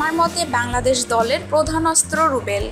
বাংলাদেশ দলের প্রধান অস্ত্র রুবেল।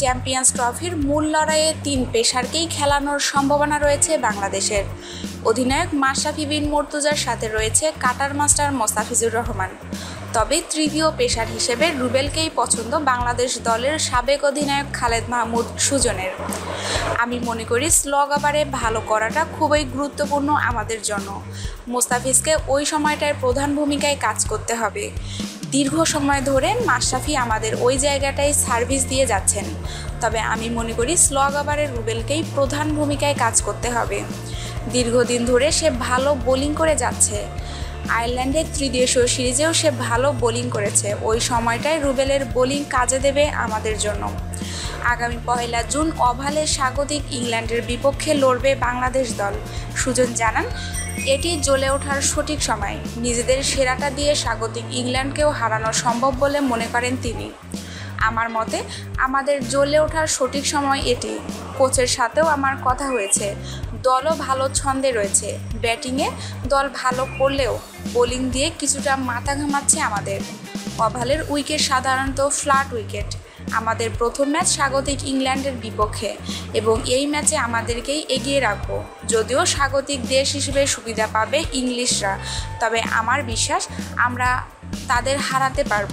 চ্যাম্পিয়ন্স ট্রফির মূল লড়াইয়ে তিন পেশারকেই খেলানোর সম্ভাবনা রয়েছে বাংলাদেশের। অধিনায়ক মাশরাফি বিন মর্তুজার সাথে রয়েছে কাটার মাস্টার মোস্তাফিজুর রহমান। তবে তৃতীয় পেশার হিসেবে রুবেলকেই পছন্দ বাংলাদেশ দলের সাবেক অধিনায়ক খালেদ মাহমুদ সুজনের। আমি মনে করি স্লগ আবারে ভালো করাটা খুবই গুরুত্বপূর্ণ আমাদের জন্য। মোস্তাফিজকে ওই সময়টায় প্রধান ভূমিকায় কাজ করতে হবে। দীর্ঘ সময় ধরে মাশরাফি আমাদের ওই জায়গাটায় সার্ভিস দিয়ে যাচ্ছেন। তবে আমি মনে করি স্লগ আবারের রুবেলকেই প্রধান ভূমিকায় কাজ করতে হবে। দীর্ঘদিন ধরে সে ভালো বোলিং করে যাচ্ছে। আয়ারল্যান্ডের ত্রিদেশীয় সিরিজেও সে ভালো বোলিং করেছে। ওই সময়টায় রুবেলের বোলিং কাজে দেবে আমাদের জন্য। আগামী পহেলা জুন ওভালে স্বাগতিক ইংল্যান্ডের বিপক্ষে লড়বে বাংলাদেশ দল। সুজন জানান, এটি জ্বলে ওঠার সঠিক সময়। নিজেদের সেরাটা দিয়ে স্বাগতিক ইংল্যান্ডকেও হারানো সম্ভব বলে মনে করেন তিনি। আমার মতে আমাদের জ্বলে ওঠার সঠিক সময় এটি। কোচের সাথেও আমার কথা হয়েছে। দলও ভালো ছন্দে রয়েছে। ব্যাটিংয়ে দল ভালো করলেও বোলিং দিয়ে কিছুটা মাথা ঘামাচ্ছে আমাদের। ওভালের উইকেট সাধারণত ফ্ল্যাট উইকেট। আমাদের প্রথম ম্যাচ স্বাগতিক ইংল্যান্ডের বিপক্ষে এবং এই ম্যাচে আমাদেরকেই এগিয়ে রাখব। যদিও স্বাগতিক দেশ হিসেবে সুবিধা পাবে ইংলিশরা, তবে আমার বিশ্বাস আমরা তাদের হারাতে পারব।